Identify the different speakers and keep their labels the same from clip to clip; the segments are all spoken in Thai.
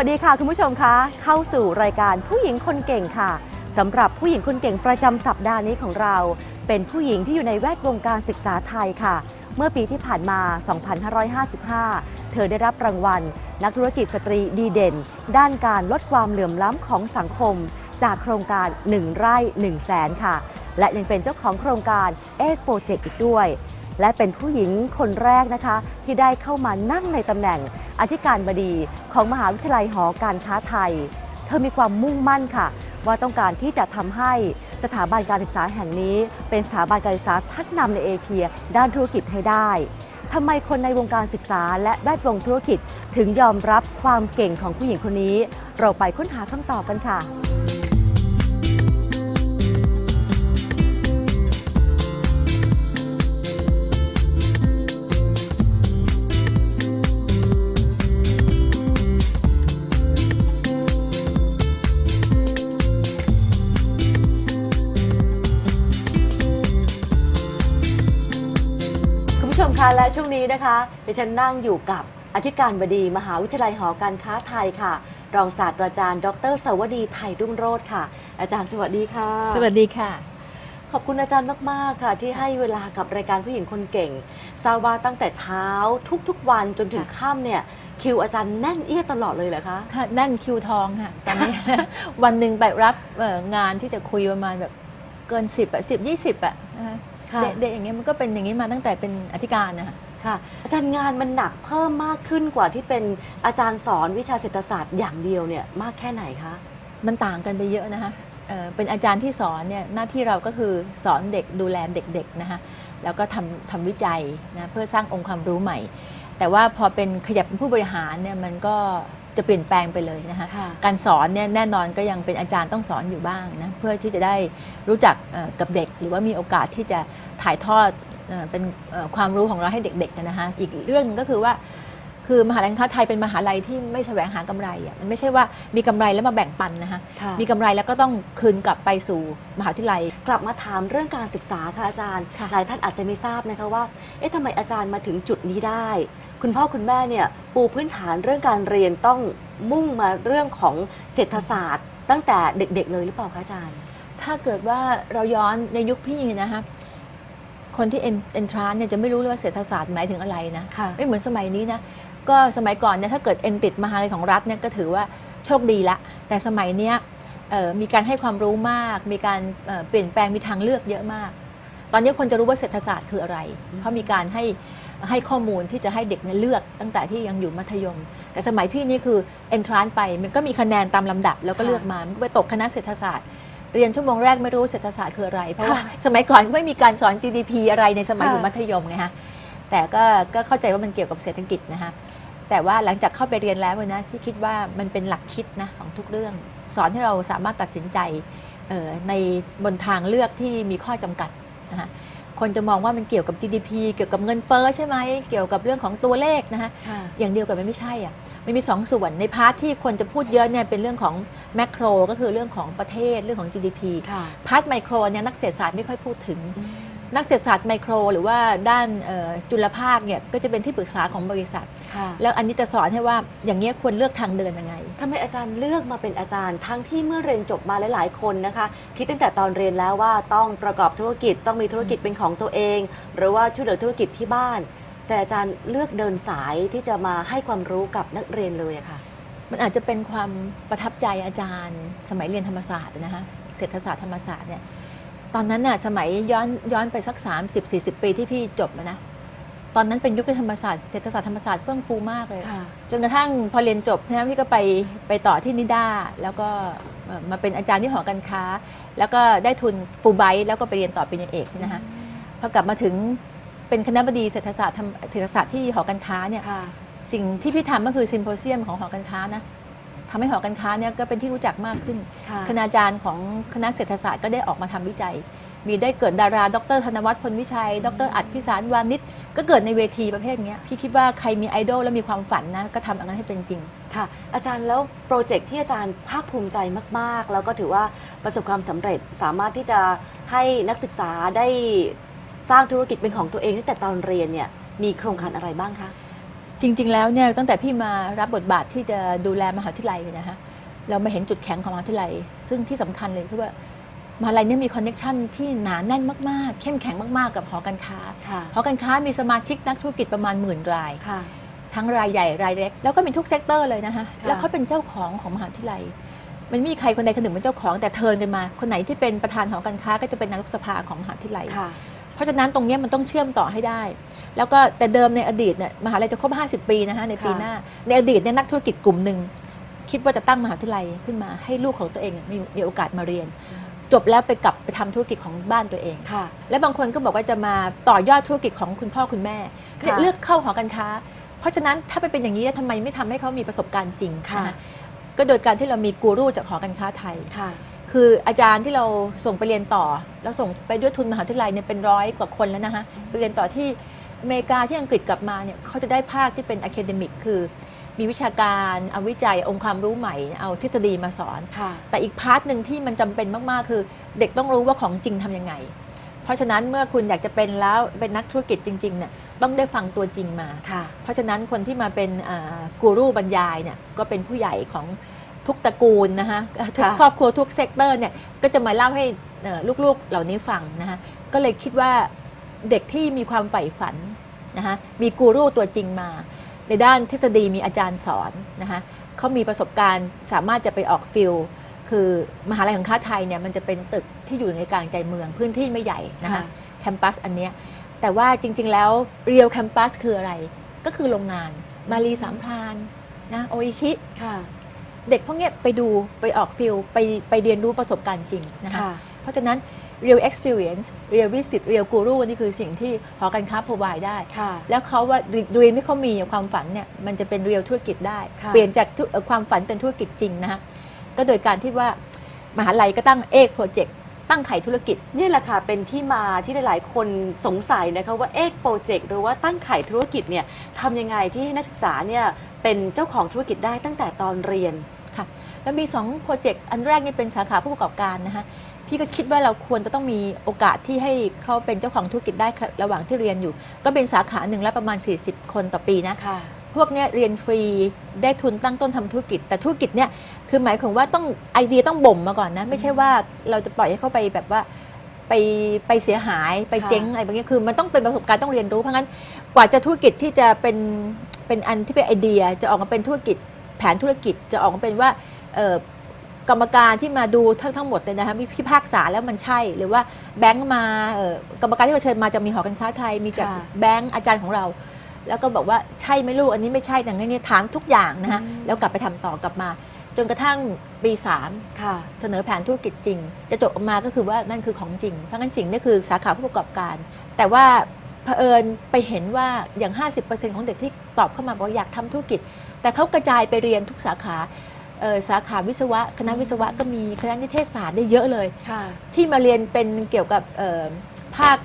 Speaker 1: วัสดีค่ะ คุณผู้ชมคะเข้าสู่รายการผู้หญิงคนเก่งค่ะสำหรับผู้หญิงคนเก่งประจำสัปดาห์นี้ของเรา เป็นผู้หญิงที่อยู่ในแวดวงการศึกษาไทยค่ะ เมื่อปีที่ผ่านมา 2555 เธอได้รับรางวัล นักธุรกิจสตรีดีเด่น ด้านการลดความเหลื่อมล้ำของสังคม จากโครงการ 1 ไร่1แสนค่ะ และยังเป็นเจ้าของโครงการเอ็กโปรเจกต์อีกด้วย และเป็นผู้หญิงคนแรกนะคะ ที่ได้เข้ามานั่งในตำแหน่ง อธิการบดีของมหาวิทยาลัยหอการค้าไทย เธอมีความมุ่งมั่นค่ะ ว่าต้องการที่จะทำให้สถาบันการศึกษาแห่งนี้ เป็นสถาบันการศึกษาชั้นนำในเอเชีย ด้านธุรกิจให้ได้ทำไมคนในวงการศึกษาและแวดวงธุรกิจถึงยอมรับความเก่งของผู้หญิงคนนี้ เราไปค้นหาคำตอบกันค่ะ คุณผู้ชมคะและช่วงนี้นะคะดิฉันนั่งอยู่กับอธิการบดีมหาวิทยาลัยหอการค้าไทยค่ะ รองศาสตราจารย์ ดรสวดีไทยรุ่งโรจน์ค่ะ อาจารย์สวัสดีค่ะ
Speaker 2: สวัสดีค่ะ
Speaker 1: ขอบคุณอาจารย์มาก ๆ ค่ะ ที่ให้เวลากับรายการผู้หญิงคนเก่งทราบว่าตั้งแต่เช้าทุก ๆ วันจนถึง
Speaker 2: ค่ะ
Speaker 1: ค่ำเนี่ยคิวอาจารย์แน่นเอี้ยตลอดเลยเหรอคะ
Speaker 2: ค่ะนั่นคิวทองค่ะตอนนี้ วันหนึ่งไปรับเอ่องานที่จะคุยประมาณแบบเกิน10อะ10 20อะนะคะ
Speaker 1: ค่ะ
Speaker 2: เด็กเด็กอย่างเงี้ยมันก็เป็นอย่างนี้มาตั้งแต่เป็นอธิการนะคะ
Speaker 1: ค่ะ อาจารย์งานมันหนักเพิ่มมากขึ้นกว่าที่เป็นอาจารย์สอนวิชาเศรษฐศาสตร์อย่างเดียวเนี่ยมากแค่ไหนคะ
Speaker 2: มันต่างกันไปเยอะนะคะเอ่อเป็นอาจารย์ที่สอนเนี่ยหน้าที่เราก็คือสอนเด็กดูแลเด็กๆนะคะแล้วก็ทำทำวิจัยนะเพื่อสร้างองค์ความรู้ใหม่ แต่ว่าพอเป็นขยับเป็นผู้บริหารเนี่ยมันก็ จะเปลี่ยนแปลงไปเลยนะคะ
Speaker 1: ค่ะ
Speaker 2: การสอนเนี่ยแน่นอนก็ยังเป็นอาจารย์ต้องสอนอยู่บ้างนะเพื่อที่จะได้รู้จักเอ่อกับเด็ก หรือว่ามีโอกาสที่จะถ่ายทอดเอ่อเป็นเอ่อความรู้ของเราให้เด็กๆกันนะคะอีกเรื่องหนึ่งก็คือว่าคือมหาลัยการค้าไทยเป็นมหาลัยที่ไม่แสวงหากำไรอะมันไม่ใช่ว่ามีกำไรแล้วมาแบ่งปันนะคะ
Speaker 1: ค่ะ
Speaker 2: มีกำไรแล้วก็ต้องคืนกลับไปสู่มหาวิทยาลัย
Speaker 1: กลับมาถามเรื่องการศึกษาค่ะอาจารย์
Speaker 2: ค่ะ
Speaker 1: หลายท่านอาจจะไม่ทราบนะคะว่าเอ๊ะทำไมอาจารย์มาถึงจุดนี้ได้ คุณพ่อคุณแม่เนี่ยปูพื้นฐานเรื่องการเรียนต้องมุ่งมาเรื่องของเศรษฐศาสตร์ ตั้งแต่เด็กๆเลยหรือเปล่าคะอาจารย์
Speaker 2: ถ้าเกิดว่าเราย้อนในยุคพี่นะคะคนที่เอ็นทรานเนี่ยจะไม่รู้เลยว่าเศรษฐศาสตร์หมายถึงอะไรนะ
Speaker 1: ค่ะ
Speaker 2: ไม่เหมือนสมัยนี้นะก็สมัยก่อนเนี่ยถ้าเกิดเอ็นติดมหาลัยของรัฐเนี่ยก็ถือว่าโชคดีละ แต่สมัยเนี้ยเอ่อมีการให้ความรู้มาก มีการเอ่อเปลี่ยนแปลงมีทางเลือกเยอะมาก ตอนนี้คนจะรู้ว่าเศรษฐศาสตร์คืออะไร เพราะมีการให้ ให้ข้อมูลที่จะให้เด็กเนี่ยเลือกตั้งแต่ที่ยังอยู่มัธยม แต่สมัยพี่นี่คือเอนทรานไป มันก็มีคะแนนตามลำดับแล้วก็เลือกมามันก็ไปตกคณะเศรษฐศาสตร์ เรียนชั่วโมงแรกไม่รู้เศรษฐศาสตร์คืออะไร เพราะว่าสมัยก่อนก็ไม่มีการสอน GDP อะไรในสมัยอยู่มัธยมไงฮะแต่ก็ก็เข้าใจว่ามันเกี่ยวกับเศรษฐกิจนะคะแต่ว่าหลังจากเข้าไปเรียนแล้วเนี่ยนะพี่คิดว่ามันเป็นหลักคิดนะของทุกเรื่อง สอนให้เราสามารถตัดสินใจเอ่อในบนทางเลือกที่มีข้อจำกัดนะคะ คนจะมองว่ามันเกี่ยวกับ GDP เกี่ยวกับเงินเฟ้อใช่ไหมเกี่ยวกับเรื่องของตัวเลขนะคะ
Speaker 1: ค่ะ
Speaker 2: อย่างเดียวกันมันไม่ใช่อะมันมีสองส่วนในพาร์ทที่คนจะพูดเยอะเนี่ยเป็นเรื่องของแมกโรก็คือเรื่องของประเทศเรื่องของ GDP
Speaker 1: ค่ะ
Speaker 2: พาร์ทไมโครเนี่ยนักเศรษฐศาสตร์ไม่ค่อยพูดถึง นักเศรษฐศาสตร์ไมโคร หรือว่าด้านเอ่อจุลภาคเนี่ยก็จะเป็นที่ปรึกษาของบริษัท
Speaker 1: ค่ะ
Speaker 2: แล้วอันนี้จะสอนให้ว่าอย่างเงี้ยควรเลือกทางเดินยังไง
Speaker 1: ทำไมอาจารย์เลือกมาเป็นอาจารย์ ทั้งที่เมื่อเรียนจบมาหลาย ๆ คนนะคะ คิดตั้งแต่ตอนเรียนแล้วว่าต้องประกอบธุรกิจต้องมีธุรกิจเป็นของตัวเอง หรือว่าช่วยเหลือธุรกิจที่บ้าน แต่อาจารย์เลือกเดินสายที่จะมาให้ความรู้กับนักเรียนเลยอะค่ะ
Speaker 2: มันอาจจะเป็นความประทับใจอาจารย์ สมัยเรียนธรรมศาสตร์นะคะเศรษฐศาสตร์ธรรมศาสตร์เนี่ย ตอนนั้นน่ะสมัยย้อนย้อนไปสัก 30-40 ปีที่พี่จบมานะ ตอนนั้นเป็นยุคที่ธรรมศาสตร์เศรษฐศาสตร์ธรรมศาสตร์เฟื่องฟูมากเลย
Speaker 1: ค่ะ
Speaker 2: จนกระทั่งพอเรียนจบนะพี่ก็ไปไปต่อที่นิด้าแล้วก็เอ่อมาเป็นอาจารย์ที่หอการค้า แล้วก็ได้ทุนฟูลไบรท์แล้วก็ไปเรียนต่อปริญญาเอกใช่ไหมคะพอกลับมาถึงเป็นคณะบดีเศรษฐศาสตร์ทำเศรษฐศาสตร์ที่หอการค้าเนี่ย
Speaker 1: ค่ะ
Speaker 2: สิ่งที่พี่ทำก็คือซิมโพเซียมของหอการค้านะ ทำให้หอการค้าเนี่ยก็เป็นที่รู้จักมากขึ้น
Speaker 1: ค่ะ
Speaker 2: คณาจารย์ของคณะเศรษฐศาสตร์ก็ได้ออกมาทำวิจัย มีได้เกิดดารา ดร ธนวัฒน์พลวิชัย ดรอัดพิสารวานิชก็เกิดในเวทีประเภทเนี้ยพี่คิดว่าใครมีไอดอลและมีความฝันนะก็ทำอันนั้นให้เป็นจริง
Speaker 1: ค่ะ อาจารย์แล้วโปรเจกต์ที่อาจารย์ภาคภูมิใจมาก ๆ แล้วก็ถือว่าประสบความสำเร็จสามารถที่จะให้นักศึกษาได้สร้างธุรกิจเป็นของตัวเองตั้งแต่ตอนเรียนเนี่ยมีโครงการอะไรบ้างคะ
Speaker 2: จริง ๆ แล้วเนี่ยตั้งแต่พี่มารับบทบาทที่จะดูแลมหาวิทยาลัยเนี่ยนะคะเรามาเห็นจุดแข็งของมหาวิทยาลัย ซึ่งที่สำคัญเลยคือว่ามหาวิทยาลัยเนี่ยมีคอนเน็ชันที่หนาแน่นมากๆ เข้มแข็งมากๆ กับหอการค้า
Speaker 1: ค่ะ
Speaker 2: หอการค้ามีสมาชิกนักธุรกิจประมาณหมื่นราย
Speaker 1: ค่ะ
Speaker 2: ทั้งรายใหญ่รายเล็ก แล้วก็มีทุกเซกเตอร์เลยนะคะ
Speaker 1: ค่ะ
Speaker 2: แล้วเขาเป็นเจ้าของของมหาวิทยาลัย มันไม่มีใครคนใดคนหนึ่งเป็นเจ้าของแต่เทิร์นกันมา คนไหนที่เป็นประธานหอการค้าก็จะเป็นนายกสภาของมหาวิทยาลัย
Speaker 1: ค่ะ
Speaker 2: เพราะฉะนั้นตรงเนี้ยมันต้องเชื่อมต่อให้ได้ แล้วก็แต่เดิมในอดีตเนี่ยมหาลัยจะครบ 50 ปีนะคะในปี
Speaker 1: ค่ะ
Speaker 2: หน้า ในอดีตเนี่ยนักธุรกิจกลุ่มหนึ่งคิดว่าจะตั้งมหาวิทยาลัยขึ้นมา ให้ลูกของตัวเองมีมีโอกาสมาเรียน จบแล้วไปกลับไปทำธุรกิจของบ้านตัวเอง
Speaker 1: ค่ะ
Speaker 2: และบางคนก็บอกว่าจะมาต่อยอดธุรกิจของคุณพ่อคุณแม่เนี่ย
Speaker 1: ค่ะ
Speaker 2: เลือกเข้าหอการค้า เพราะฉะนั้นถ้าไปเป็นอย่างนี้แล้วทำไมไม่ทำให้เขามีประสบการณ์จริง
Speaker 1: ค่ะ
Speaker 2: นก็โดยการที่เรามีกูรูจากหอการค้าไทย
Speaker 1: ค่ะ
Speaker 2: คืออาจารย์ที่เราส่งไปเรียนต่อ เราส่งไปด้วยทุนมหาวิทยาลัยเนี่ยเป็นร้อยกว่าคนแล้วนะคะไปเรียนต่อที่อเมริกาที่อังกฤษกลับมาเนี่ยเขาจะได้ภาคที่เป็นอะคาเดมิกคือ มีวิชาการเอาวิจัยองค์ความรู้ใหม่ เอาทฤษฎีมาสอน
Speaker 1: ค่ะ
Speaker 2: แต่อีกพาร์ทหนึ่งที่มันจำเป็นมาก ๆ คือ เด็กต้องรู้ว่าของจริงทำยังไง เพราะฉะนั้นเมื่อคุณอยากจะเป็นแล้วเป็นนักธุรกิจจริงๆเนี่ยต้องได้ฟังตัวจริงมา
Speaker 1: ค่ะ
Speaker 2: เพราะฉะนั้นคนที่มาเป็นอ่ากูรูบรรยายเนี่ยก็เป็นผู้ใหญ่ของ ทุกตระกูลนะคะทุก
Speaker 1: ค่ะ
Speaker 2: ครอบครัวทุกเซกเตอร์เนี่ยก็จะมาเล่าให้เอ่อลูกๆเหล่านี้ฟังนะคะก็เลยคิดว่าเด็กที่มีความใฝ่ฝันนะคะมีกูรูตัวจริงมา ในด้านทฤษฎีมีอาจารย์สอนนะคะเขามีประสบการณ์สามารถจะไปออกฟิลคือมหาลัยของค้าไทยเนี่ยมันจะเป็นตึกที่อยู่ในกลางใจเมืองพื้นที่ไม่ใหญ่นะคะ
Speaker 1: ค่ะ
Speaker 2: แคมปัสอันเนี้ยแต่ว่าจริง ๆ แล้วเรียลแคมปัสคืออะไร ก็คือโรงงานมารีสามพรานนะโออิชิ
Speaker 1: ค่ะ
Speaker 2: เด็กพวกเนี้ยไปดูไปออกฟิลไปไปเรียนรู้ประสบการณ์จริงนะคะ
Speaker 1: ค่ะ
Speaker 2: เพราะฉะนั้น real experience real visit real guru นี่คือสิ่งที่หอการค้า provide ได้
Speaker 1: ค่ะ
Speaker 2: แล้วเขาว่าเรียนไม่เขามีความฝันเนี่ยมันจะเป็นเรียลธุรกิจได้
Speaker 1: ค่ะ
Speaker 2: เปลี่ยนจากธุเอ่อความฝันเป็นธุรกิจจริงนะคะก็โดยการที่ว่ามหาลัยก็ตั้งเอกโปรเจกต์ตั้งไข่ธุรกิจ
Speaker 1: นี่แหละค่ะเป็นที่มาที่หลายๆ คนสงสัยนะคะว่าเอ็กโปรเจกต์หรือว่าตั้งไข่ธุรกิจเนี่ยทำยังไงที่ให้นักศึกษาเนี่ยเป็นเจ้าของธุรกิจได้ตั้งแต่ตอนเรียน
Speaker 2: ค่ะ แล้วมี2โปรเจกต์อันแรกนี่เป็นสาขาผู้ประกอบการนะคะพี่ก็คิดว่าเราควรจะต้องมีโอกาสที่ให้เขาเป็นเจ้าของธุรกิจได้ค่ะระหว่างที่เรียนอยู่ ก็เป็นสาขาหนึ่งละประมาณ 40 คนต่อปีนะ
Speaker 1: ค่ะ
Speaker 2: พวกเนี้ยเรียนฟรีได้ทุนตั้งต้นทำธุรกิจ แต่ธุรกิจเนี่ยคือหมายถึงว่าต้องไอเดียต้องบ่มมาก่อนนะ ไม่ใช่ว่าเราจะปล่อยให้เขาไปแบบว่าไปไปเสียหายไป
Speaker 1: ค่ะ
Speaker 2: เจ๊งอะไรบางอย่างคือมันต้องเป็นประสบการณ์ต้องเรียนรู้เพราะงั้นกว่าจะธุรกิจที่จะเป็นเป็นอันที่เป็นไอเดียจะออกมาเป็นธุรกิจ แผนธุรกิจจะออกมาเป็นว่าเอ่อกรรมการที่มาดูทั้งทั้งหมดเลยนะคะมีพิพากษาแล้วมันใช่ หรือว่าแบงก์มาเอ่อกรรมการที่เราเชิญมาจะมีหอการค้าไทย มีจาก
Speaker 1: ค่ะ
Speaker 2: แบงก์อาจารย์ของเรา แล้วก็บอกว่าใช่ไหมลูกอันนี้ไม่ใช่แต่งั้นเนี่ยถามทุกอย่างนะคะ
Speaker 1: อืม
Speaker 2: แล้วกลับไปทำต่อกลับมา จนกระทั่งปี3
Speaker 1: ค่ะ
Speaker 2: เสนอแผนธุรกิจจริง จะจบออกมาก็คือว่านั่นคือของจริง เพราะงั้นสิ่งนี้คือสาขาผู้ประกอบการ แต่ว่าเผอิญไปเห็นว่าอย่าง 50%ของเด็กที่ตอบเข้ามาบอกว่าอยากทำธุรกิจ แต่เขากระจายไปเรียนทุกสาขาเอ่อสาขาวิศวะ คณะวิศวะก็มีคณะนิเทศศาสตร์ได้เยอะเลย
Speaker 1: ค่ะ
Speaker 2: ที่มาเรียนเป็นเกี่ยวกับเอ่อภาค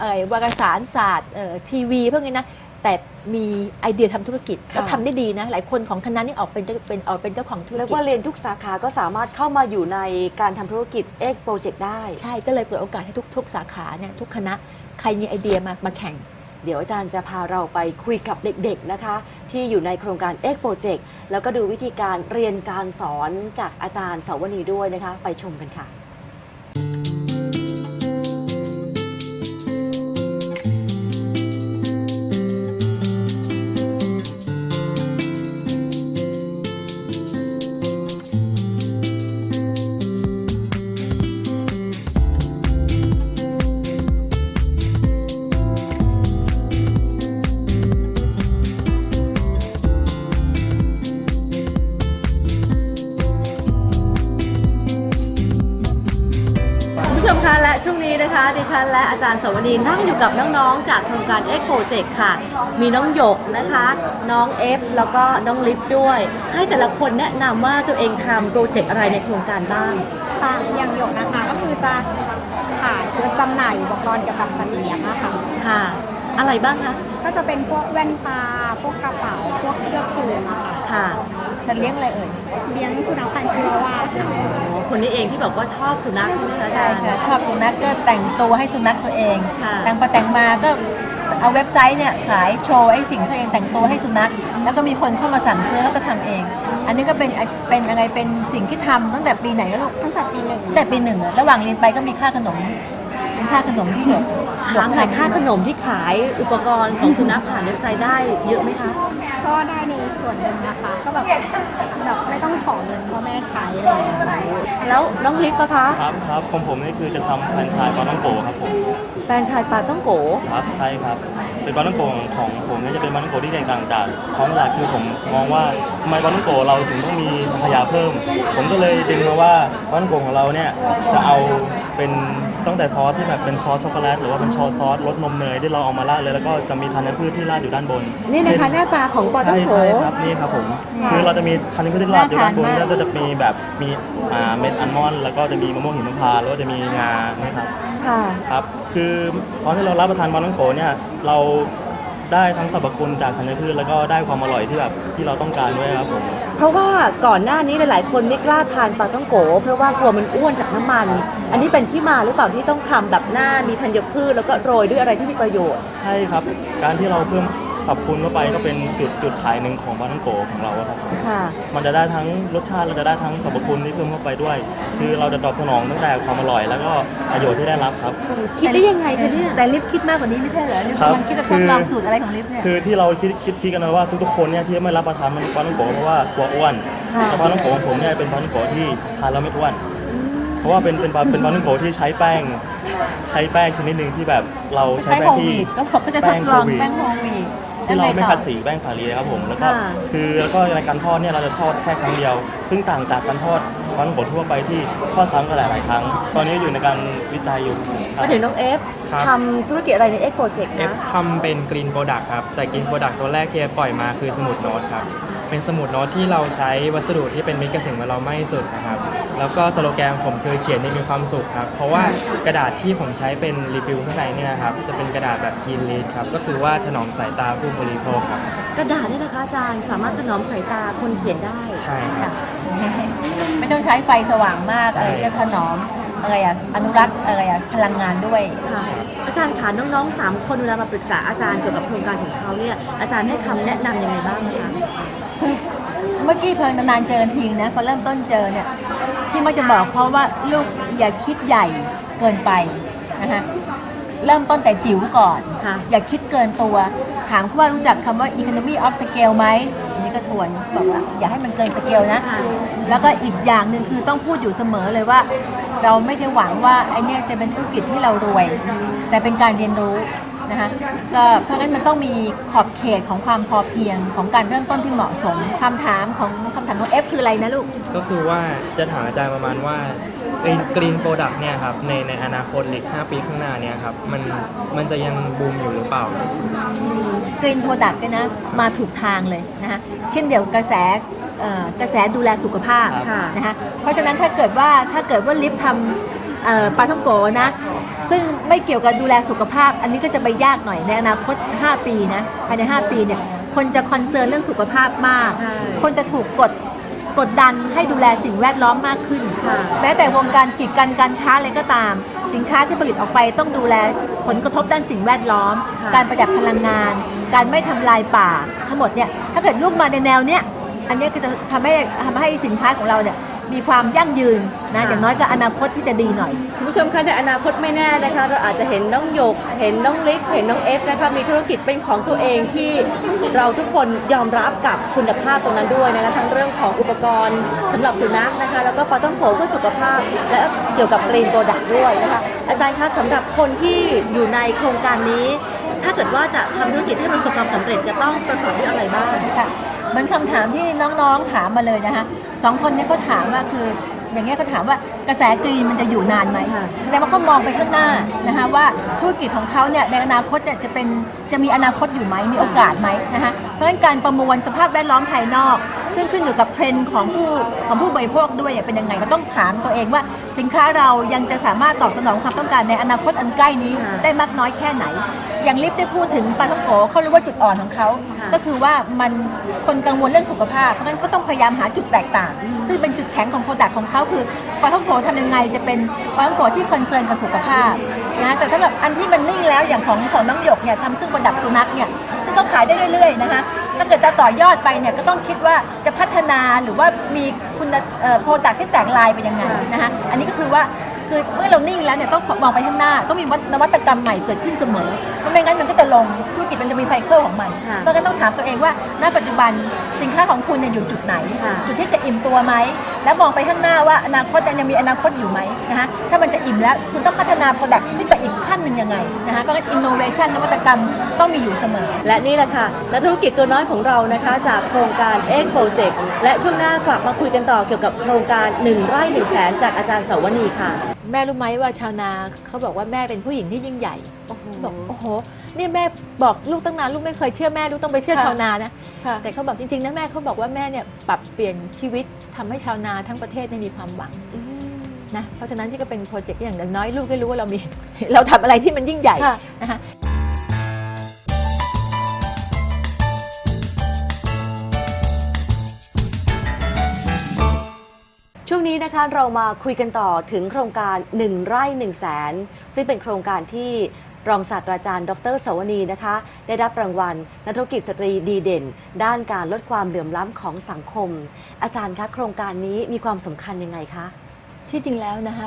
Speaker 2: เอ่อวารสารศาสตร์เอ่อทีวีพวกนี้นะแต่มีไอเดียทำธุรกิจ
Speaker 1: ค่ะ
Speaker 2: แล้วทำได้ดีนะ หลายคนของคณะนี้ออกเป็นเจ้าเป็นออกเป็นเจ้าของธุร
Speaker 1: เรียก
Speaker 2: กิจ
Speaker 1: ว่าเรียนทุกสาขาก็สามารถเข้ามาอยู่ในการทำธุรกิจเอ็กโปรเจกต์ได้
Speaker 2: ใช่ก็เลยเปิดโอกาสให้ทุกทุกสาขาเนี่ยทุกคณะใครมีไอเดียมามาแข่ง
Speaker 1: เดี๋ยวอาจารย์จะพาเราไปคุยกับเด็กๆนะคะ ที่อยู่ในโครงการเอ็กโปรเจกต์แล้วก็ดูวิธีการเรียนการสอนจากอาจารย์เสาวนีด้วยนะคะ ไปชมกันค่ะ ผู้ชมคะและช่วงนี้นะคะ ดิฉันและอาจารย์สวนีนั่งอยู่กับน้องๆ จากโครงการ X Project ค่ะ มีน้องหยกนะคะ น้อง F แล้วก็น้องลิฟด้วย ให้แต่ละคนแนะนำว่าตัวเองทำโปรเจกต์อะไรในโครงการบ้าง
Speaker 3: ค่ะอย่างหยกนะคะก็คือจะขายคือจำหน่ายอุปกรณ์เกี่ยวกับสัตว์เลี้ยงอะค่ะ
Speaker 1: ค่ะ อะไรบ้างคะ
Speaker 3: ก็จะเป็นพวกแว่นตา พวกกระเป๋า พวกเชือกจูงอะค่ะ
Speaker 1: ค่ะ
Speaker 2: ฉันเลี้ยงอะไรเอ่ย
Speaker 3: เลี้ยงสุนัขพันธุ์ชิวาว่าค่ะ
Speaker 1: อ๋อคนนี้เองที่บอกว่าชอบสุนัขใช่ไหมคะอา
Speaker 2: ใช่
Speaker 1: จารย์
Speaker 2: ค่ะชอบสุนัขก็แต่งตัวให้สุนัขตัวเอง
Speaker 1: ค่ะ
Speaker 2: แต่งไปแต่งมาก็เอาเว็บไซต์เนี่ยขายโชว์ไอ้สิ่งที่ตัวเองแต่งตัวให้สุนัข แล้วก็มีคนเข้ามาสั่งซื้อแล้วก็ทำเอง อันนี้ก็เป็นเป็นอะไรเป็นสิ่งที่ทำตั้งแต่ปีไหนแล้วลูก
Speaker 3: ตั้งแต่ปีหนึ่ง
Speaker 2: ตั้งแต่ปีหนึ่งอะระหว่างเรียนไปก็มีค่าขนม เป็นค่าขนมที่หยกหย
Speaker 1: ถากมหน่อยค่าขนมที่ขายอุปกรณ์ของสุนัขผ่านเว็บไซต์ได้เยอะไหมคะ
Speaker 3: ก็ได้ในส่วนหนึ่งนะคะ ก็แบบแบบไม่ต้องขอเงินพ่อแม่ใช้อะไรอย่างเลย
Speaker 1: แล้วน้องลิฟต์นะคะ
Speaker 4: ครับครับของผมนี่คือจะทำแฟรนไชส์ปาต้องโกครับผม
Speaker 1: แฟนชายปาต้องโก
Speaker 4: ครับใช่ครับเป็นปาต้องโกของผมเนี่ยจะเป็นปาต้องโกที่แตกต่างจากท้องตลาดคือผมมองว่าทำไมปาต้องโกเราถึงต้องมีสัพยาเพิ่ม ผมก็เลยดึงมาว่าปาต้องโกของเราเนี่ยจะเอาเป็น ตั้งแต่ซอสที่แบบเป็นซอสช็อกโกแลตหรือว่าเป็นซอสซอสรสนมเนยที่เราเอามาราดเลยแล้วก็จะมีธัญพืชที่ราดอยู่ด้านบน
Speaker 1: นี่นะคะหน้าตาของปาต้อง
Speaker 4: ใช่
Speaker 1: โก
Speaker 4: ใช่ครับนี่ครับผมคือเราจะมีธัญพืชที่ราดอยู่ด้านบนแล้วก็จะมีแบบมีอ่าเม็ดอัลมอนด์แล้วก็จะมีมะม่วงหิมพานต์แล้วก็จะมีงานะครับ
Speaker 1: ค่ะ
Speaker 4: ครับคือตอนที่เรารับประทานมาน้องโกเนี่ยเราได้ทั้งสรรพคุณจากธัญพืชแล้วก็ได้ความอร่อยที่แบบที่เราต้องการด้วยครับผม
Speaker 1: เพ ราะว่าก่อนหน้านี้หลายๆ คนไม่กล้าทานปลาต้องโก เพราะว่ากลัวมันอ้วนจากน้ำมัน อันนี้เป็นที่มาหรือเปล่าที่ต้องทำแบบหน้ามีธัญพืชแล้วก็โรยด้วยอะไรที่มีประโยชน์
Speaker 4: ใช่ครับ การที่เราเพิ่ม สรรพคุณเข้าไปก็เป็นจุดจุดขายหนึ่งของปลาท่องโกของเราอะครับ
Speaker 1: ค่ะ
Speaker 4: มันจะได้ทั้งรสชาติเราจะได้ทั้งสรรพคุณที่เพิ่มเข้าไปด้วย คือเราจะตอบสนองตั้งแต่ความอร่อย แล้วก็ประโยชน์ที่ได้รับครับ
Speaker 1: คิดได้ยังไงคะเนี่ย
Speaker 2: แต่ลิฟต์คิดมากกว่านี้ไม่ใช่เหรอลิฟต์
Speaker 4: ครับ
Speaker 2: กำลังคิดจะทดลองสูตรอะไรของลิฟต์เนี่ย
Speaker 4: คือที่เราคิดคิดคิดกันนะว่าทุกๆคนเนี่ยที่ไม่รับประทานมันปลาท่องโกเพราะว่ากลัวอ้วน
Speaker 1: ค่ะ
Speaker 4: แต่ปลาท่องโกของผมเนี่ยเป็นปลาท่องโกที่ทานแล้วไม่อ้วนเพราะว่าเป็นเป็นปลาเป็นปลาท่องโกที่ใช้แป้ง ใช้แป้งชนิดหนึ่งที่แบบเราใช้
Speaker 2: ใช้
Speaker 4: แป้
Speaker 2: โฮ
Speaker 4: ง
Speaker 2: ม
Speaker 4: ที่
Speaker 2: วีดก็บอกก็จะทดลองแป้งโฮมวีด
Speaker 4: ที่เราไม่
Speaker 2: แล้วงต่อ
Speaker 4: ขัดสีแป้งสาลีนะครับผมแล้วก็
Speaker 1: ค่ะ
Speaker 4: คือแล้วก็ในการทอดเนี่ยเราจะทอดแค่ครั้งเดียว ซึ่งต่างจากการทอดปลาท่องโกทั่วไปที่ทอดซ้ำกันหลายๆครั้ง ตอนนี้อยู่ในการวิจัยอยู่ครั
Speaker 1: มา
Speaker 4: บ
Speaker 1: ถึงน้องเอฟ
Speaker 5: ครับ
Speaker 1: ทำธุรกิจอะไรในเอ็กโปรเจกต์
Speaker 5: เอฟ
Speaker 1: นะ
Speaker 5: ทำเป็นกรีนโปรดักต์ครับ แต่กรีนโปรดักต์ตัวแรกที่เอฟปล่อยมาคือสมุดโน้ตครับ เป็นสมุดโน้ตที่เราใช้วัสดุที่เป็นมิตรกับสิ่งแวดล้อมมากที่สุดนะครับ แล้วก็สโลแกนของผมคือเขียนให้มีความสุขครับ เพราะว่ากระดาษที่ผมใช้เป็นรีฟิลข้างในเนี่ยครับ จะเป็นกระดาษแบบกินลีดครับ ก็คือว่าถนอมสายตาผู้บริโภคครับ
Speaker 1: กระดาษเนี่ยนะคะอาจารย์สามารถถนอมสายตาคนเขียนได้
Speaker 5: ใช่ครับ
Speaker 2: ไม่ต้องใช้ไฟสว่างมาก
Speaker 5: ใช่
Speaker 2: อะไรจะถนอมอะไรอะอนุรักษ์อะไรอะพลังงานด้วย
Speaker 1: ค่ะ อาจารย์ค่ะน้องๆสามคนเวลามาปรึกษาอาจารย์เกี่ยวกับโครงการของเขาเนี่ยอาจารย์ให้คำแนะนำยังไงบ้างคะ
Speaker 2: เมื่อกี้เพิ่งนานๆเจอทีนะพอเริ่มต้นเจอเนี่ยพี่มักจะบอกเขาว่าลูกอย่าคิดใหญ่เกินไปนะคะเริ่มต้นแต่จิ๋วก่อน
Speaker 1: ค่ะ
Speaker 2: อย่าคิดเกินตัว ถามเขาว่ารู้จักคำว่า economy of scale ไหมอันนี้ก็ทวนบอกว่าอย่าให้มันเกินสเกลนะ
Speaker 1: ค่ะ
Speaker 2: แล้วก็อีกอย่างหนึ่งคือต้องพูดอยู่เสมอเลยว่า เราไม่ได้หวังว่าไอเนี่ยจะเป็นธุรกิจที่เรารวย แต่เป็นการเรียนรู้ นะคะก็เพราะงั้นมันต้องมีขอบเขตของความพอเพียงของการเริ่มต้นที่เหมาะสมคำถามของคำถามของ F คืออะไรนะลูก
Speaker 5: ก็คือว่าจะถามอาจารย์ประมาณว่ากรีนกรีนโปรดักต์เนี่ยครับในในอนาคตอีก5ปีข้างหน้าเนี่ยครับมันมันจะยังบูมอยู่หรือเปล่า
Speaker 2: กรีนโปรดักต์เนี่ยนะมาถูกทางเลยนะคะเช่นเดียวกระแสเอ่อกระแสดูแลสุขภาพ
Speaker 1: ค่ะ
Speaker 2: นะคะเพราะฉะนั้นถ้าเกิดว่าถ้าเกิดว่าลิฟต์ทำเอ่อปลาท่องโกนะ ซึ่งไม่เกี่ยวกับดูแลสุขภาพ อันนี้ก็จะไปยากหน่อยในอนาคต 5 ปีนะภายใน 5 ปีเนี่ยคนจะคอนเซิร์นเรื่องสุขภาพมาก
Speaker 1: ใช่
Speaker 2: คนจะถูกกดกดดันให้ดูแลสิ่งแวดล้อมมากขึ้น
Speaker 1: ค่ะ
Speaker 2: แม้แต่วงการกิจการการค้าอะไรก็ตาม สินค้าที่ผลิตออกไปต้องดูแลผลกระทบด้านสิ่งแวดล้อม
Speaker 1: ค่ะ
Speaker 2: การประหยัดพลังงาน การไม่ทำลายป่าทั้งหมดเนี่ยถ้าเกิดลูกมาในแนวเนี้ยอันเนี้ยก็จะทำให้ทำให้สินค้าของเราเนี่ย มีความยั่งยืนนะอย่างน้อยก็อนาคตที่จะดีหน่อย
Speaker 1: คุณผู้ชมคะในอนาคตไม่แน่นะคะ เราอาจจะเห็นน้องหยก เห็นน้องลิฟเห็นน้องเอฟนะคะมีธุรกิจเป็นของตัวเองที่เราทุกคนยอมรับกับคุณภาพตรงนั้นด้วยนะคะทั้งเรื่องของอุปกรณ์สำหรับสุนัขนะคะ แล้วก็ปลาต้องโผเพื่อสุขภาพ และเกี่ยวกับกรีนโปรดักต์ด้วยนะคะ อาจารย์คะสำหรับคนที่อยู่ในโครงการนี้ ถ้าเกิดว่าจะทำธุรกิจให้ประสบความสำเร็จจะต้องประกอบด้วยอะไรบ้าง
Speaker 2: ค่ะ เหมันคำถามที่น้องๆถามมาเลยนะคะสองคนเนี้เขาถามว่าคือ อย่างเงี้ยเขาถามว่ากระแสกรีนมันจะอยู่นานไหม
Speaker 1: ค่ะ
Speaker 2: แสดงว่าเขามองไปข้างหน้านะคะว่าธุรกิจของเขาเนี่ยในอนาคตเนี่ยจะเป็นจะมีอนาคตอยู่ไหมมีโอกาสไหมนะคะเพ ราะฉะนั้นการประมวลสภาพแวดล้อมภายนอก ซึ่งขึ้นอยู่กับเทรนด์ของผู้ของผู้บริโภคด้วยเนี่ยเป็นยังไงก็ต้องถามตัวเองว่า สินค้าเรายังจะสามารถตอบสนองความต้องการในอนาคตอันใกล้นี้
Speaker 1: ค่ะ
Speaker 2: ได้มากน้อยแค่ไหน อย่างลิฟได้พูดถึงปลาท่องโกเขารู้ว่าจุดอ่อนของเขา
Speaker 1: ค่ะ
Speaker 2: ก็คือว่ามันคนกังวลเรื่องสุขภาพเพราะฉะนั้นเขาต้องพยายามหาจุดแตกต่าง ซึ่งเป็นจุดแข็งของโปรดักต์ของเขาคือปลาท่องโกทำยังไงจะเป็นปลาท่องโกที่คอนเซิร์นกับสุขภาพนะแต่สำหรับอันที่มันนิ่งแล้วอย่างของของน้องหยกเนี่ยทำเครื่องประดับสุนัขเนี่ย ซึ่งก็ขายได้เรื่อยๆนะคะถ้าเกิดจะต่อยอดไปเนี่ยก็ต้องคิดว่าจะพัฒนาหรือว่ามีคุณโปรดักต์ที่แตกลายไปยังไงนะคะอันนี้ก็คือว่า คือเมื่อเรานิ่งแล้วเนี่ยต้องมองไปข้างหน้าต้องมีนวัตกรรมใหม่เกิดขึ้นเสมอเพราะไม่งั้นมันก็จะลงธุรกิจมันจะมีไซเคิลของมัน
Speaker 1: ค่ะ
Speaker 2: เพราะฉะนั้นต้องถามตัวเองว่าณปัจจุบันสินค้าของคุณเนี่ยอยู่จุดไหน
Speaker 1: ค่ะ
Speaker 2: จุดที่จะอิ่มตัวไหมแล้วมองไปข้างหน้าว่าอนาคตยังมีอนาคตอยู่ไหมนะคะถ้ามันจะอิ่มแล้วคุณต้องพัฒนา Product ขึ้นไปอีกขั้นหนึ่งยังไงนะคะเพราะงั้น innovation นวัตกรรมต้องมีอยู่เสมอ
Speaker 1: และนี่แหละค่ะนักธุรกิจตัวน้อยของเรานะคะ จากโครงการ X Project และช่วงหน้ากลับมาคุยกันต่อเกี่ยวกับโครงการ 1 ไร่1แสนจากอาจารย์สวนีค่ะ
Speaker 2: แม่รู้ไหมว่าชาวนาเขาบอกว่าแม่เป็นผู้หญิงที่ยิ่งใหญ่บอกโอ้โหนี่แม่บอกลูกตั้งนานลูกไม่เคยเชื่อแม่ลูกต้องไปเชื่อ
Speaker 1: ค่ะ
Speaker 2: ชาวนานะ
Speaker 1: ค่ะ
Speaker 2: แต่เขาบอกจริงๆนะแม่เขาบอกว่าแม่เนี่ยปรับเปลี่ยนชีวิตทำให้ชาวนาทั้งประเทศเนี่ยมีความหวังนะเพราะฉะนั้นที่ก็เป็นโปรเจกต์อย่างน้อยลูกได้รู้ว่าเรามีเราทำอะไรที่มันยิ่งใหญ่
Speaker 1: ค่ะ
Speaker 2: นะคะ
Speaker 1: วงนี้นะคะเรามาคุยกันต่อถึงโครงการ 1 ไร่1แสนซึ่งเป็นโครงการที่รองศาสตราจารย์ ดรสวนีนะคะ ได้รับรางวัลนักธุรกิจสตรีดีเด่น ด้านการลดความเหลื่อมล้ำของสังคม อาจารย์คะโครงการนี้มีความสำคัญยังไงคะ
Speaker 2: ที่จริงแล้วนะคะ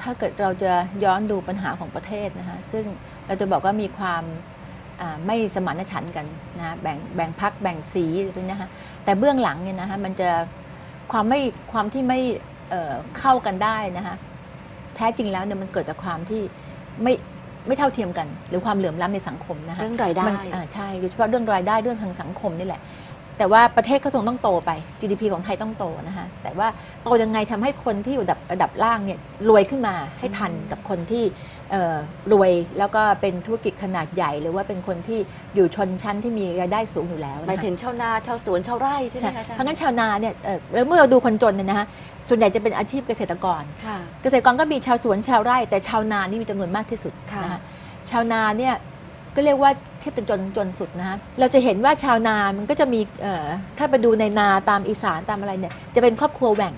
Speaker 2: ถ้าเกิดเราจะย้อนดูปัญหาของประเทศนะคะซึ่งเราจะบอกว่ามีความไม่สมานฉันท์กันนะแบ่งแบ่งพักแบ่งสีอะไรนะคะแต่เบื้องหลังเนี่ยนะคะมันจะ ความไม่ความที่ไม่เอ่อเข้ากันได้นะคะแท้จริงแล้วเนี่ยมันเกิดจากความที่ไม่ไม่เท่าเทียมกัน หรือความเหลื่อมล้ำในสังคมนะคะ
Speaker 1: เรื่องรายได้
Speaker 2: มันอ่าใช่โดยเฉพาะเรื่องรายได้เรื่องทางสังคมนี่แหละ แต่ว่าประเทศก็คงต้องโตไป GDP ของไทยต้องโตนะคะแต่ว่าโตยังไงทำให้คนที่อยู่ระดับระดับล่างเนี่ยรวยขึ้นมาให้ทันกับคนที่เอ่อรวยแล้วก็เป็นธุรกิจขนาดใหญ่ หรือว่าเป็นคนที่อยู่ชนชั้นที่มีรายได้สูงอยู่แล้ว
Speaker 1: หมาย
Speaker 2: นะคะ
Speaker 1: ถึงชาวนาชาวสวนชาวไร่ใช่ไหม
Speaker 2: ใช่
Speaker 1: คะอาจารย์
Speaker 2: เพราะงั้นชาวนาเนี่ยเอ่อแล้วเมื่อเราดูคนจนเนี่ยนะคะส่วนใหญ่จะเป็นอาชีพเกษตรกร
Speaker 1: ค่ะ
Speaker 2: เกษตรกรก็มีชาวสวนชาวไร่ แต่ชาวนานี่มีจำนวนมากที่สุด
Speaker 1: ค่ะ
Speaker 2: นะคะชาวนาเนี่ยก็เรียกว่าเทียบจนจนจนสุดนะคะเราจะเห็นว่าชาวนามันก็จะมีเอ่อถ้าไปดูในนาตามอีสานตามอะไรเนี่ยจะเป็นครอบครัวแหว่ง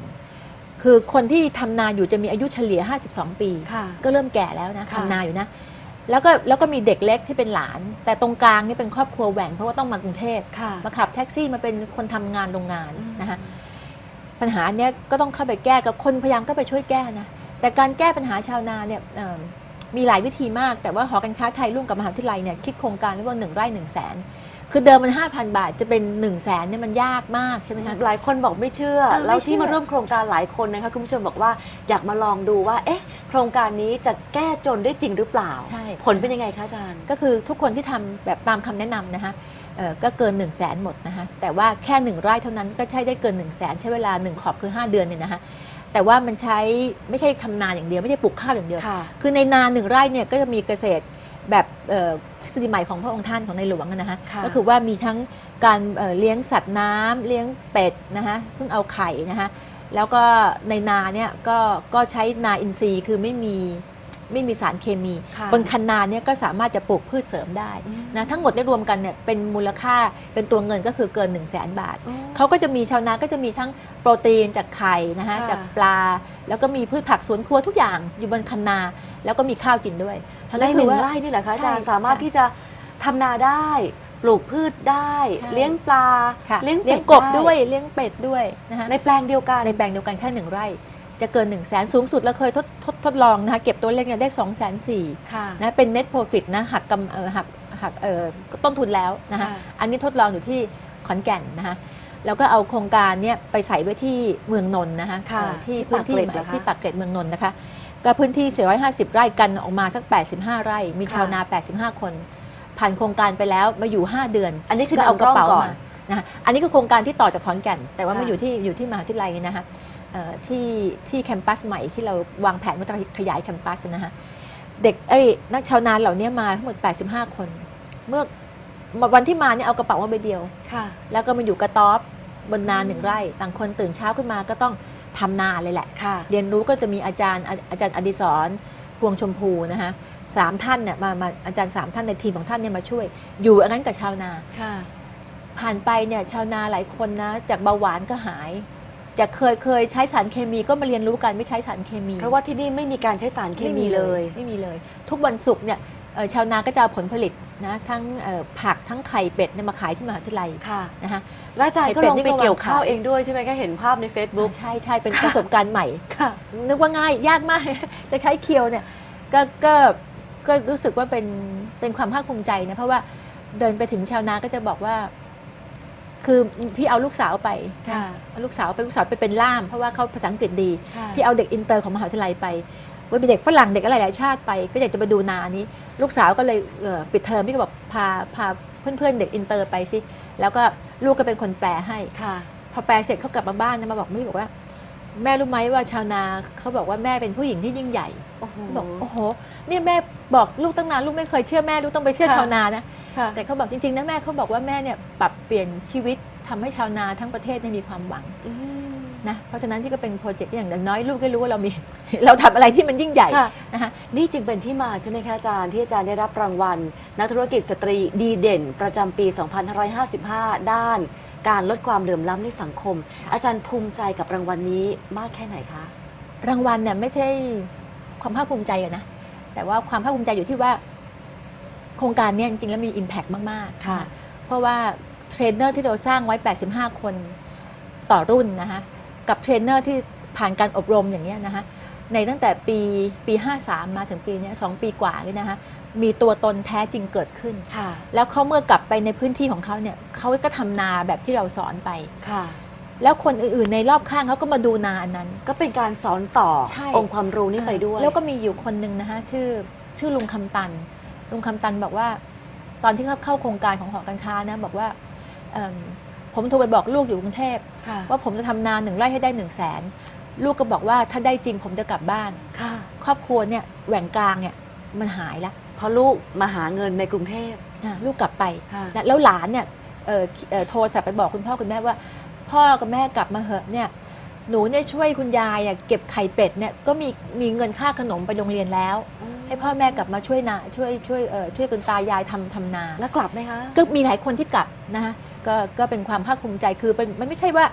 Speaker 2: คือคนที่ทำนาอยู่จะมีอายุเฉลี่ย 52 ปี
Speaker 1: ค่ะ
Speaker 2: ก็เริ่มแก่แล้วนะ
Speaker 1: ค่ะ
Speaker 2: ทำนาอยู่นะ แล้วก็แล้วก็มีเด็กเล็กที่เป็นหลาน แต่ตรงกลางนี่เป็นครอบครัวแหว่งเพราะว่าต้องมากรุงเทพ
Speaker 1: ค่ะ
Speaker 2: มาขับแท็กซี่มาเป็นคนทำงานโรงงาน
Speaker 1: อืม
Speaker 2: นะคะปัญหาเนี้ยก็ต้องเข้าไปแก้กับคนพยายามก็ไปช่วยแก้นะแต่การแก้ปัญหาชาวนาเนี่ยเอิ่มมีหลายวิธีมาก แต่ว่าหอการค้าไทยร่วมกับมหาวิทยาลัยเนี่ยคิดโครงการเรียกว่าหนึ่งไร่หนึ่งแสน คือเดิมมัน 5,000 บาทจะเป็น1นึ่งแสนเนี่ยมันยากมากใช่ไหมคะ
Speaker 1: หลายคนบอกไม่เชื่อ
Speaker 2: เออไม่
Speaker 1: แล้ว
Speaker 2: เชื่
Speaker 1: ที่
Speaker 2: อ
Speaker 1: มาร่วมโครงการหลายคนนะคะคุณผู้ชมบอกว่าอยากมาลองดูว่า เอ๊ะ โครงการนี้จะแก้จนได้จริงหรือเปล่า
Speaker 2: ใช่
Speaker 1: ผลเป็นยังไงคะอาจารย์
Speaker 2: ก็คือทุกคนที่ทำแบบตามคำแนะนำนะคะเอ่อก็เกิน 1 0 0 0 0แสนหมดนะคะแต่ว่าแค่ 1 ไร่เท่านั้นก็ใช้ได้เกิน 1 0 0 0 0แสนใช้เวลา 1 ขอบคือ 5 เดือนเนี่ยนะคะแต่ว่ามันใช้ไม่ใช่ทำนาอย่างเดียว ไม่ใช่ปลูกข้าวอย่างเดียว
Speaker 1: ค่ะ
Speaker 2: คือในนาหนึ่งไร่เนี่ยก็จะมีเกษตร แบบเอ่อทฤษฎีใหม่ของพระองค์ท่านของในหลวงอะนะคะ
Speaker 1: ค่ะ
Speaker 2: ก็คือว่ามีทั้งการเอ่อเลี้ยงสัตว์น้ำเลี้ยงเป็ดนะคะเพิ่งเอาไข่นะคะแล้วก็ในนาเนี่ยก็ก็ใช้นาอินทรีย์คือไม่มี ไม่มีสารเคมี
Speaker 1: ค่ะ
Speaker 2: บนคันนาเนี่ยก็สามารถจะปลูกพืชเสริมได้
Speaker 1: อืม
Speaker 2: นะทั้งหมดได้รวมกันเนี่ยเป็นมูลค่าเป็นตัวเงินก็คือเกิน 1 0 0 0 0แสนบาท
Speaker 1: อ๋อ
Speaker 2: เขาก็จะมีชาวนาก็จะมีทั้งโปรตีนจากไข่นะคะ
Speaker 1: ค่ะ
Speaker 2: จากปลา แล้วก็มีพืชผักสวนครัวทุกอย่างอยู่บนคันนา แล้วก็มีข้าวกินด้วยทั้ง
Speaker 1: ใน
Speaker 2: นั้น
Speaker 1: ห
Speaker 2: คื
Speaker 1: นึ่
Speaker 2: องว่า
Speaker 1: ไร่นี่แหละคะอาจารย์
Speaker 2: ใช่
Speaker 1: สามารถ
Speaker 2: ค่ะ
Speaker 1: ที่จะทำนาได้ปลูกพืชได้
Speaker 2: ใช่
Speaker 1: เลี้ยงปลา
Speaker 2: ค่ะ
Speaker 1: เลี้ยง
Speaker 2: เลี้
Speaker 1: เป็
Speaker 2: ยง
Speaker 1: ด
Speaker 2: กบ
Speaker 1: ได้
Speaker 2: วยเลี้ยงเป็ดด้วยนะคะ
Speaker 1: ในแปลงเดียวกัน
Speaker 2: ในแปลงเดียวกันแค่หนึ่งไร่ จะเกิน1นึ่งแสนสูงสุดเราเคยทดทดทดลองนะคะเก็บตัวเลขเนี่ยได้2องแสนสี่
Speaker 1: ค่ะ
Speaker 2: นะเป็น net profit นะหักกำเออหักหักเออต้นทุนแล้วนะคะ
Speaker 1: ค่ะ
Speaker 2: อันนี้ทดลองอยู่ที่ขอนแก่นนะคะแล้วก็เอาโครงการเนี้ยไปใส่ไว้ที่เมืองนนท์นะคะ
Speaker 1: ค่ะ
Speaker 2: เอ่อที่
Speaker 1: ที่
Speaker 2: พื้นที่
Speaker 1: ปากเกร็ดเหรอคะ
Speaker 2: ที่ปากเกร็ดเมืองนนท์นะคะก็พื้นที่ 450 ไร่กันออกมาสัก 85 ไร่ มีชาวนา 85 คน ผ่านโครงการไปแล้วมาอยู่ 5 เดือน
Speaker 1: อันนี้คือ
Speaker 2: ก็เอากระเป๋า
Speaker 1: ก่อน
Speaker 2: มานะคะอันนี้คือโครงการที่ต่อจากขอนแก่น แต่ว่า
Speaker 1: ค่ะ
Speaker 2: มาอยู่ที่อยู่ที่มหาวิทยาลัยนะคะเอ่อ ที่ที่แคมปัสใหม่ที่เราวางแผนว่าจะขยายแคมปัสนะคะเด็กเอ้ยนักชาวนานเหล่านี้มาทั้งหมด 85 คน เมื่อวันที่มาเนี่ยเอากระเป๋ามาใบเดียว
Speaker 1: ค่ะ
Speaker 2: แล้วก็มาอยู่กระต๊อบบนนาหนึ่งไร่ ต่างคนตื่นเช้าขึ้นมาก็ต้องทำนานเลยแหละ
Speaker 1: ค่ะ
Speaker 2: เรียนรู้ก็จะมีอาจารย์อาอาจารย์อดิศรพวงชมพูนะคะสามท่านเนี่ยมามาอาจารย์สามท่านในทีมของท่านเนี่ยมาช่วย อยู่อันนั้นกับชาวนา
Speaker 1: ค่ะ
Speaker 2: ผ่านไปเนี่ยชาวนาหลายคนนะจากเบาหวานก็หาย จากเคยเคยใช้สารเคมีก็มาเรียนรู้กันไม่ใช้สารเคมี
Speaker 1: เพราะว่าที่นี่ไม่มีการใช้สารเคมีเลย
Speaker 2: ไม่มีเลย ทุกวันศุกร์เนี่ยเอ่อชาวนาก็จะเอาผลผลิตนะทั้งเอ่อผักทั้งไข่เป็ดเนี่ยมาขายที่มหาวิทยาลัย
Speaker 1: ค่ะ
Speaker 2: นะคะ
Speaker 1: แล้วอาจารย์ก็
Speaker 2: ไข่เป็
Speaker 1: ล
Speaker 2: ด
Speaker 1: ง
Speaker 2: นี่
Speaker 1: ไป
Speaker 2: ก็วาง
Speaker 1: เกี่ยวข้าว
Speaker 2: ขาย
Speaker 1: เองด้วยใช่ไหมคะเห็นภาพใน Facebook
Speaker 2: ใช่ใช่เป็นประสบการณ์ใหม่
Speaker 1: ค่ะ
Speaker 2: นึกว่าง่ายยากมากจะใช้เคียวเนี่ยก็ก็ก็รู้สึกว่าเป็นเป็นความภาคภูมิใจนะเพราะว่าเดินไปถึงชาวนาก็จะบอกว่า คือพี่เอาลูกสาวไป
Speaker 1: ค่ะ
Speaker 2: เอาลูกสาวไปลูกสาวไปเป็นล่าม เพราะว่าเขาภาษาอังกฤษดี
Speaker 1: ค่ะ
Speaker 2: พี่เอาเด็กอินเตอร์ของมหาวิทยาลัยไปว่าเป็นเด็กฝรั่งเด็กอะไรหลายชาติไป ก็อยากจะไปดูนานี้ ลูกสาวก็เลยเอ่อปิดเทอมพี่ก็บอกพาพาเพื่อนๆเด็กอินเตอร์ไปสิแล้วก็ลูกก็เป็นคนแปลให้
Speaker 1: ค่ะ
Speaker 2: พอแปลเสร็จเขากลับมาบ้านนะมาบอกมี่บอกว่า แม่รู้ไหมว่าชาวนาเขาบอกว่าแม่เป็นผู้หญิงที่ยิ่งใหญ่
Speaker 1: โอ้โห
Speaker 2: เขาบอกโอ้โห เนี่ยแม่บอกลูกตั้งนานลูกไม่เคยเชื่อแม่ลูกต้องไปเชื่อ
Speaker 1: ค่ะ
Speaker 2: ชาวนานะ
Speaker 1: ค่ะ
Speaker 2: แต่เขาบอกจริงๆนะแม่เขาบอกว่าแม่เนี่ยปรับเปลี่ยนชีวิตทำให้ชาวนาทั้งประเทศเนี่ยมีความหวัง
Speaker 1: อืม
Speaker 2: นะเพราะฉะนั้นพี่ก็เป็นโปรเจกต์อย่างน้อยลูกก็รู้ว่าเรามีเราทำอะไรที่มันยิ่งใหญ่
Speaker 1: ค่ะ
Speaker 2: นะคะ
Speaker 1: นี่จึงเป็นที่มาใช่ไหมคะอาจารย์ที่อาจารย์ได้รับรางวัล นักธุรกิจสตรีดีเด่น ประจำปี 2555 ด้าน การลดความเหลื่อมล้ำในสังคม อาจารย์ภูมิใจกับรางวัลนี้มากแค่ไหนคะ
Speaker 2: รางวัลเนี่ยไม่ใช่ความภาคภูมิใจอะนะแต่ว่าความภาคภูมิใจอยู่ที่ว่า โครงการเนี่ยจริงๆ แล้วมี Impact มากๆ
Speaker 1: ค่ะ
Speaker 2: เพราะว่าเทรนเนอร์ที่เราสร้างไว้ 85 คนต่อรุ่นนะคะกับเทรนเนอร์ที่ผ่านการอบรมอย่างเนี้ยนะคะในตั้งแต่ปีปี 53 มาถึงปีเนี้ยสองปีกว่าเลยนะคะมีตัวตนแท้จริงเกิดขึ้น
Speaker 1: ค่ะ
Speaker 2: แล้วเขาเมื่อกลับไปในพื้นที่ของเขาเนี่ยเขาก็ทำนาแบบที่เราสอนไป
Speaker 1: ค่ะ
Speaker 2: แล้วคนอื่นๆในรอบข้างเขาก็มาดูนาอันนั้น
Speaker 1: ก็เป็นการสอนต่อ
Speaker 2: ใช่
Speaker 1: องค์ความรู้นี่ไปด้วย
Speaker 2: แล้วก็มีอยู่คนหนึ่งนะคะชื่อชื่อลุงคำตัน ลุงคำตันบอกว่า ตอนที่เขาเข้าโครงการของหอการค้านะบอกว่าเอิ่มผมโทรไปบอกลูกอยู่กรุงเทพ
Speaker 1: ค่ะ
Speaker 2: ว่าผมจะทำนาหนึ่งไร่ให้ได้หนึ่งแสนลูกก็บอกว่าถ้าได้จริงผมจะกลับบ้าน
Speaker 1: ค่ะ
Speaker 2: ครอบครัวเนี่ยแหว่งกลางเนี่ยมันหายละ
Speaker 1: เพราะลูกมาหาเงินในกรุงเทพ
Speaker 2: นะลูกกลับไป
Speaker 1: ค่ะ
Speaker 2: นะแล้วหลานเนี่ยเอ่อเอ่อโทรศัพท์ไปบอกคุณพ่อคุณแม่ว่า พ่อกับแม่กลับมาเหอะเนี่ยหนูเนี่ยช่วยคุณยายอะเก็บไข่เป็ดเนี่ยก็มีมีเงินค่าขนมไปโรงเรียนแล้ว ให้พ่อแม่กลับมาช่วยนาช่วยช่วยเอ่อช่วยคุณตายายทำทำนา
Speaker 1: แล้วกลับไหมคะ
Speaker 2: ก็มีหลายคนที่กลับนะคะก็ก็เป็นความภาคภูมิใจคือเป็นมันไม่ใช่ว่า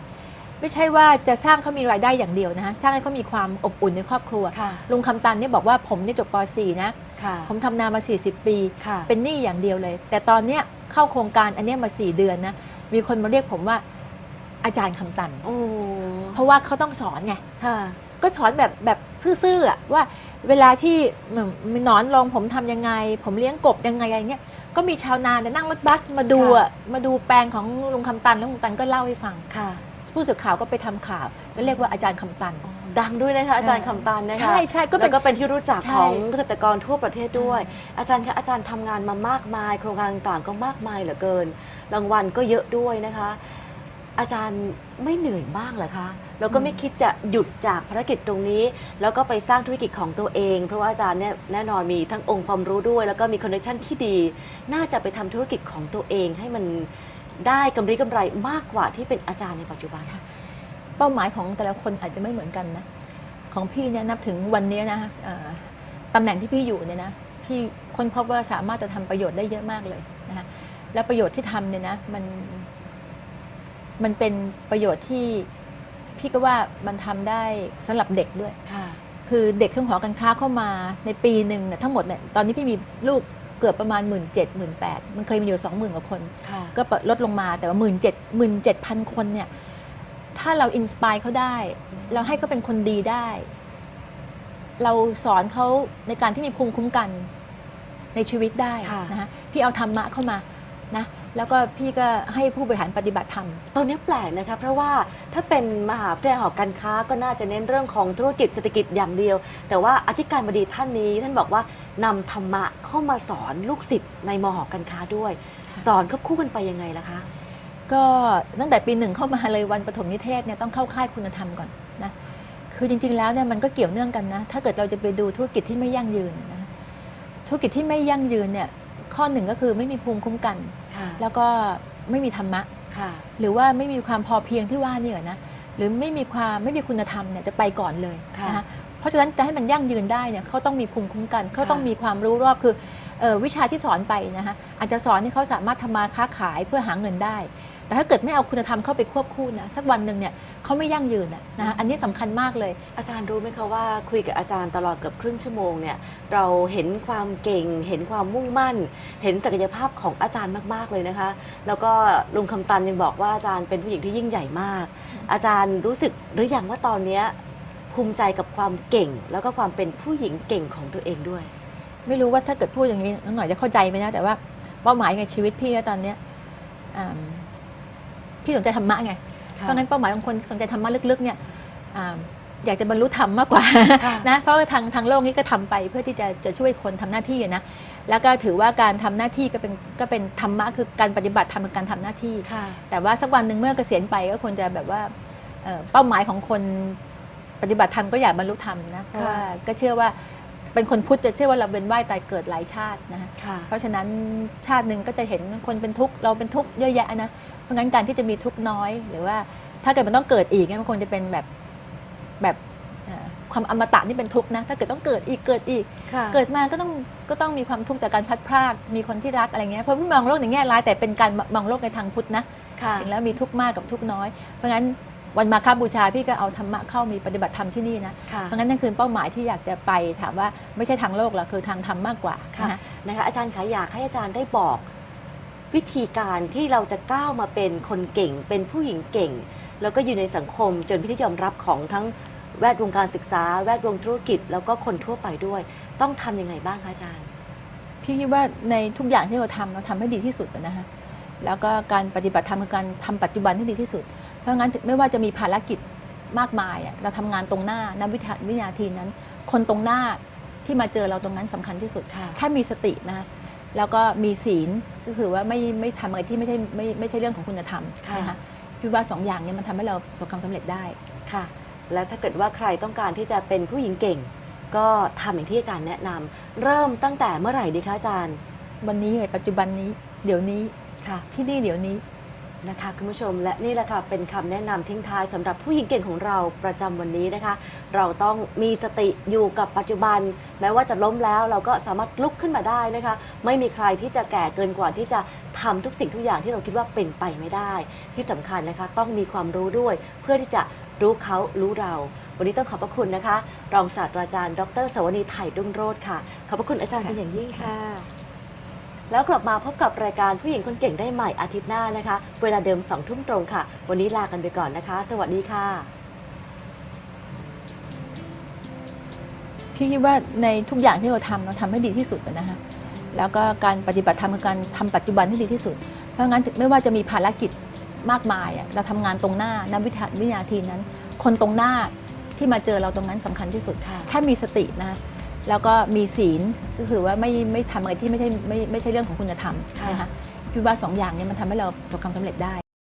Speaker 2: ไม่ใช่ว่าจะสร้างเขามีรายได้อย่างเดียวนะคะสร้างให้เขามีความอบอุ่นในครอบครัว
Speaker 1: ค่ะ
Speaker 2: ลุงคำตันเนี่ยบอกว่าผมเนี่ยจบป .4 นะ
Speaker 1: ค่ะ
Speaker 2: ผมทำนามา 40 ปี
Speaker 1: ค่ะ
Speaker 2: เป็นหนี้อย่างเดียวเลย แต่ตอนเนี้ยเข้าโครงการอันเนี้ยมา 4 เดือนนะ มีคนมาเรียกผมว่าอาจารย์คำตัน
Speaker 1: โอ้
Speaker 2: เพราะว่าเขาต้องสอนไง
Speaker 1: ค่ะ
Speaker 2: ก็สอนแบบแบบซื่อๆอะว่าเวลาที่เหมือนมีหนอนลงผมทำยังไง ผมเลี้ยงกบยังไงอะไรเงี้ยก็มีชาวนาเนี่ยนั่งรถบัสมาดูอะมาดูแปลงของลุงคำตันแล้วลุงตันก็เล่าให้ฟัง
Speaker 1: ค่ะ
Speaker 2: ผู้สื่อข่าวก็ไปทำข่าวก็เรียกว่าอาจารย์คำตัน
Speaker 1: ดังด้วยนะคะอาจารย์คำตันนะคะ
Speaker 2: ใช่ใช่ก็เป็น
Speaker 1: แล้วก็เป็นที่รู้จัก
Speaker 2: ใช่
Speaker 1: ของเกษตรกรทั่วประเทศด้วย อาจารย์คะอาจารย์ทำงานมามากมาย โครงการต่างๆก็มากมายเหลือเกิน รางวัลก็เยอะด้วยนะคะ อาจารย์ไม่เหนื่อยบ้างเหรอคะแล้วก็ไม่คิดจะหยุดจากภารกิจตรงนี้ แล้วก็ไปสร้างธุรกิจของตัวเอง เพราะว่าอาจารย์เนี่ยแน่นอนมีทั้งองค์ความรู้ด้วย แล้วก็มีคอนเนคชั่นที่ดี น่าจะไปทำธุรกิจของตัวเองให้มันได้กำไรกำไรมากกว่าที่เป็นอาจารย์ในปัจจุบัน
Speaker 2: เป้าหมายของแต่ละคนอาจจะไม่เหมือนกันนะ ของพี่เนี่ยนับถึงวันนี้นะเอ่อตำแหน่งที่พี่อยู่เนี่ยนะพี่ค้นพบว่าสามารถจะทำประโยชน์ได้เยอะมากเลยนะคะแล้วประโยชน์ที่ทำเนี่ยนะมัน มันเป็นประโยชน์ที่พี่ก็ว่ามันทำได้สำหรับเด็กด้วย
Speaker 1: ค่ะ
Speaker 2: คือเด็กเครื่องหอการค้าเข้ามาในปีหนึ่งเนี่ยทั้งหมดเนี่ยตอนนี้พี่มีลูกเกือบประมาณ 1 7 0 0 0 0 1 8 0 0มันเคยมีอยู่ 20,000 กว่าคน
Speaker 1: ค่ะ
Speaker 2: ก็ลดลงมาแต่ว่า 1 7 0 0 0 7,000 คนเนี่ยถ้าเราอินสปายเขาได้ เราให้เขาเป็นคนดีได้ เราสอนเขาในการที่มีภูมิคุ้มกันในชีวิตได้
Speaker 1: ค่ะ
Speaker 2: นะคะพี่เอาธรรมะเข้ามานะ แล้วก็พี่ก็ให้ผู้บริหารปฏิบัติธรรม
Speaker 1: ตอนนี้แปลกนะคะเพราะว่าถ้าเป็นมหาวิทยาลัยหอการค้าก็น่าจะเน้นเรื่องของธุรกิจเศรษฐกิจอย่างเดียว แต่ว่าอธิการบดีท่านนี้ ท่านบอกว่านำธรรมะเข้ามาสอนลูกศิษย์ในมหอการค้าด้วย
Speaker 2: ค่ะ
Speaker 1: สอนควบคู่กันไปยังไงล่ะคะ
Speaker 2: ก็ตั้งแต่ปีหนึ่งเข้ามาเลยวันปฐมนิเทศเนี่ยต้องเข้าค่ายคุณธรรมก่อนนะคือจริง ๆแล้วเนี่ยมันก็เกี่ยวเนื่องกันนะถ้าเกิดเราจะไปดูธุรกิจที่ไม่ยั่งยืนนะธุรกิจที่ไม่ยั่งยืนเนี่ย ข้อหนึ่งก็คือไม่มีภูมิคุ้มกัน
Speaker 1: ค่ะ
Speaker 2: แล้วก็ไม่มีธรรมะ
Speaker 1: ค่ะ
Speaker 2: หรือว่าไม่มีความพอเพียงที่ว่าเนี่ยนะหรือไม่มีความไม่มีคุณธรรมเนี่ยจะไปก่อนเลย
Speaker 1: ค่ะ
Speaker 2: นะคะเพราะฉะนั้นจะให้มันยั่งยืนได้เนี่ยเขาต้องมีภูมิคุ้มกันเขาต้อง
Speaker 1: ค่ะ
Speaker 2: มีความรู้รอบคือเอ่อวิชาที่สอนไปนะคะอาจจะสอนให้เขาสามารถทำมาค้าขายเพื่อหาเงินได้ แต่ถ้าเกิดไม่เอาคุณธรรมเข้าไปควบคู่นะสักวันหนึ่งเนี่ยเขาไม่ยั่งยืนนะนะคะอันนี้สำคัญมากเลย
Speaker 1: อาจารย์รู้ไหมคะว่าคุยกับอาจารย์ตลอดเกือบครึ่งชั่วโมงเนี่ยเราเห็นความเก่ง เห็นความมุ่งมั่น เห็นศักยภาพของอาจารย์มาก ๆ เลยนะคะ แล้วก็ลุงคำตันยังบอกว่าอาจารย์เป็นผู้หญิงที่ยิ่งใหญ่มาก อาจารย์รู้สึกหรือยังว่าตอนเนี้ยภูมิใจกับความเก่ง แล้วก็ความเป็นผู้หญิงเก่งของตัวเองด้วย
Speaker 2: ไม่รู้ว่าถ้าเกิดพูดอย่างนี้น้องหน่อยจะเข้าใจไหมนะแต่ว่าเป้าหมายในชีวิตพี่ตอนเนี้ยอ่า พี่สนใจธรรมะไงเพราะงั้นเป้าหมายของคนที่สนใจธรรมะลึกๆเนี่ยอ่าอยากจะบรรลุธรรมมากกว่า
Speaker 1: ค่ะ
Speaker 2: นะเพราะว่าทางทางโลกนี้ก็ทำไปเพื่อที่จะจะช่วยคนทำหน้าที่อะนะแล้วก็ถือว่าการทำหน้าที่ก็เป็นก็เป็นธรรมะคือการปฏิบัติธรรมคือการทำหน้าที่
Speaker 1: ค่ะ
Speaker 2: แต่ว่าสักวันหนึ่งเมื่อเกษียณไปก็ควรจะแบบว่าเอ่อเป้าหมายของคนปฏิบัติธรรมก็อยากบรรลุธรรมนะเพราะว่าก็เชื่อว่าเป็นคนพุทธจะเชื่อว่าเราเป็นว่ายตายเกิดหลายชาตินะคะ
Speaker 1: ค่ะ
Speaker 2: เพราะฉะนั้นชาติหนึ่งก็จะเห็นคนเป็นทุกข์เราเป็นทุกข์เยอะแยะนะ เพราะงั้นการที่จะมีทุกข์น้อย หรือว่าถ้าเกิดมันต้องเกิดอีกเนี่ยมันคงจะเป็นแบบแบบเอ่อความอมตะนี่เป็นทุกข์นะ ถ้าเกิดต้องเกิดอีกเกิดอีก
Speaker 1: ค่ะ
Speaker 2: เกิดมาก็ต้องก็ต้องมีความทุกข์จากการพลัดพรากมีคนที่รักอะไรเงี้ยเพราะพี่มองโลกในแง่ร้ายแต่เป็นการมองโลกในทางพุทธนะ
Speaker 1: ค่ะ
Speaker 2: จริงแล้วมีทุกข์มากกับทุกข์น้อย เพราะงั้นวันมาคบูชาพี่ก็เอาธรรมะเข้ามีปฏิบัติธรรมที่นี่นะ
Speaker 1: ค่ะ
Speaker 2: เพราะงั้นนั่นคือเป้าหมายที่อยากจะไปถามว่าไม่ใช่ทางโลกหรอกคือทางธรรมมากกว่า
Speaker 1: ค่ะ
Speaker 2: นะ
Speaker 1: นะคะอาจารย์คะอยากให้อาจารย์ได้บอก วิธีการที่เราจะก้าวมาเป็นคนเก่ง เป็นผู้หญิงเก่ง แล้วก็อยู่ในสังคมจนพิธียอมรับของทั้งแวดวงการศึกษา แวดวงธุรกิจ แล้วก็คนทั่วไปด้วย ต้องทำยังไงบ้างคะอาจารย์
Speaker 2: พี่คิดว่าในทุกอย่างที่เราทำเราทำให้ดีที่สุดนะฮะแล้วก็การปฏิบัติธรรมคือการทำปัจจุบันที่ดีที่สุด เพราะงั้นไม่ว่าจะมีภารกิจมากมายอะเราทำงานตรงหน้าณวินาวินาทีนั้น คนตรงหน้าที่มาเจอเราตรงนั้นสำคัญที่สุด
Speaker 1: ค่ะ
Speaker 2: แค่มีสตินะ แล้วก็มีศีลก็คือว่าไม่ไม่ทำอะไรที่ไม่ใช่ไม่ไม่ใช่เรื่องของคุณธรรม
Speaker 1: ค่ะ
Speaker 2: นะคะพี่ว่าสองอย่างเนี้มันทำให้เราประสบความสำเร็จได้
Speaker 1: ค่ะ และถ้าเกิดว่าใครต้องการที่จะเป็นผู้หญิงเก่ง ก็ทำอย่างที่อาจารย์แนะนำเริ่มตั้งแต่เมื่อไหร่ดีคะอาจารย์
Speaker 2: วันนี้เลยปัจจุบันนี้เดี๋ยวนี้
Speaker 1: ค่ะ
Speaker 2: ที่นี่เดี๋ยวนี้
Speaker 1: นะคะคุณผู้ชมและนี่แหละค่ะเป็นคำแนะนำทิ้งท้ายสำหรับผู้หญิงเก่งของเราประจำวันนี้นะคะ เราต้องมีสติอยู่กับปัจจุบัน แม้ว่าจะล้มแล้วเราก็สามารถลุกขึ้นมาได้นะคะ ไม่มีใครที่จะแก่เกินกว่าที่จะทำทุกสิ่งทุกอย่างที่เราคิดว่าเป็นไปไม่ได้ ที่สำคัญนะคะต้องมีความรู้ด้วยเพื่อที่จะรู้เขารู้เรา วันนี้ต้องขอบพระคุณนะคะ รองศาสตราจารย์ ดรสวนีไถ่รุ่งโรจน์ค่ะ ขอบพระคุณอาจารย์เป็นอย่างยิ่งค่ะ แล้วกลับมาพบกับรายการผู้หญิงคนเก่งได้ใหม่อาทิตย์หน้านะคะ เวลาเดิมสองทุ่มตรงค่ะ วันนี้ลากันไปก่อนนะคะ สวัสดีค่ะ
Speaker 2: พี่คิดว่าในทุกอย่างที่เราทำเราทำให้ดีที่สุดนะฮะแล้วก็การปฏิบัติธรรมคือการทำปัจจุบันให้ดีที่สุด เพราะงั้นไม่ว่าจะมีภารกิจมากมายอะเราทำงานตรงหน้าณวินาวินาทีนั้น คนตรงหน้าที่มาเจอเราตรงนั้นสำคัญที่สุด
Speaker 1: ค่ะ
Speaker 2: แค่มีสตินะ แล้วก็มีศีลก็คือว่าไม่ไม่ทำอะไรที่ไม่ใช่ไม่ไม่ใช่เรื่องของคุณธรรมนะคะพี่ว่าสองอย่างเนี้มันทำให้เราประสบความสำเร็จได้